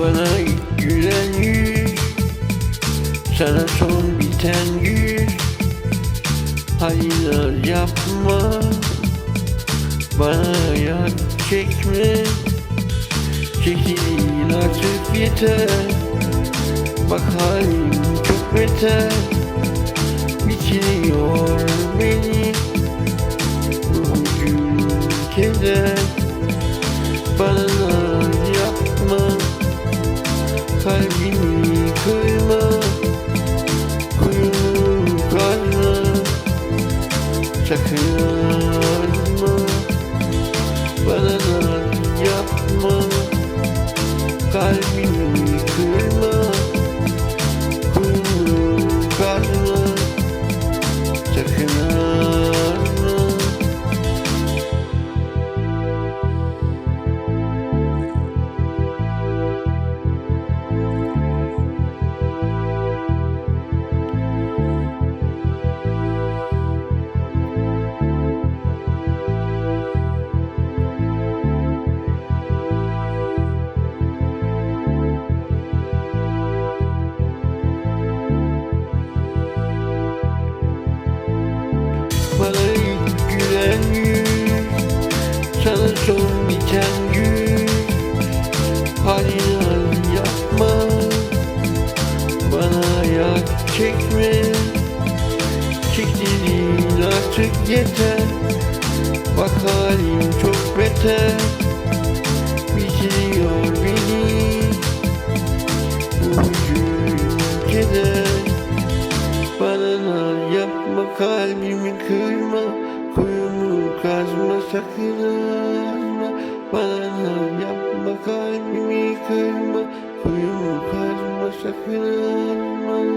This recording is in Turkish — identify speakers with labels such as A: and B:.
A: Bana gülen yüz Sana son biten yüz Hayır yapma. Bana ayak çekme. Çekil artık yeter. Bak halim çok beter. Bitiriyor beni. Bu keder. Bana Kalbimi kırma Kuyumu kazma Sakın Bana naz yapma Kalbimi kırma Halini yapma. Bana ayak çekme. Çektiğin artık yeter. Bak halim çok beter. Bitiriyor beni. Bu keder. Bana yapma kalbimi kırma. Kuyumu kazma sakın arma Bana yapma kalbimi kazma sakın arma